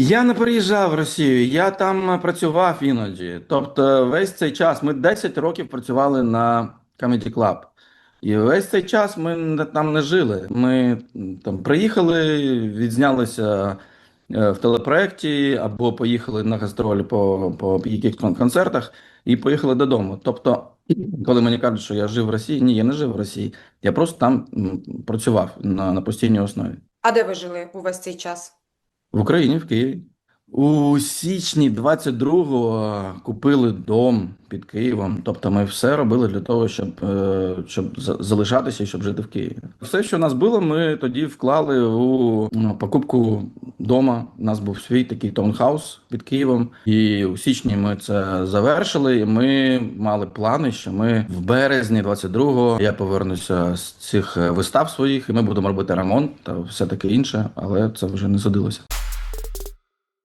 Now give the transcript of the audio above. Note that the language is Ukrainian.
Я не переїжджав в Росію, я там працював іноді. Тобто, весь цей час ми 10 років працювали на Comedy Club. І весь цей час ми там не жили. Ми там приїхали, відзнялися е, в телепроекті або поїхали на гастролі по, по якихось концертах і поїхали додому. Тобто, коли мені кажуть, що я жив в Росії, ні, я не жив в Росії. Я просто там працював на, на постійній основі. А де ви жили увесь цей час? В Україні, в Києві. У січні 22-го купили дом під Києвом. Тобто ми все робили для того, щоб, е, щоб за- залишатися і щоб жити в Києві. Все, що в нас було, ми тоді вклали у ну, покупку дома. У нас був свій такий таунхаус під Києвом. І у січні ми це завершили. І ми мали плани, що ми в березні 22-го я повернуся з цих вистав своїх, і ми будемо робити ремонт та все таке інше, але це вже не судилося.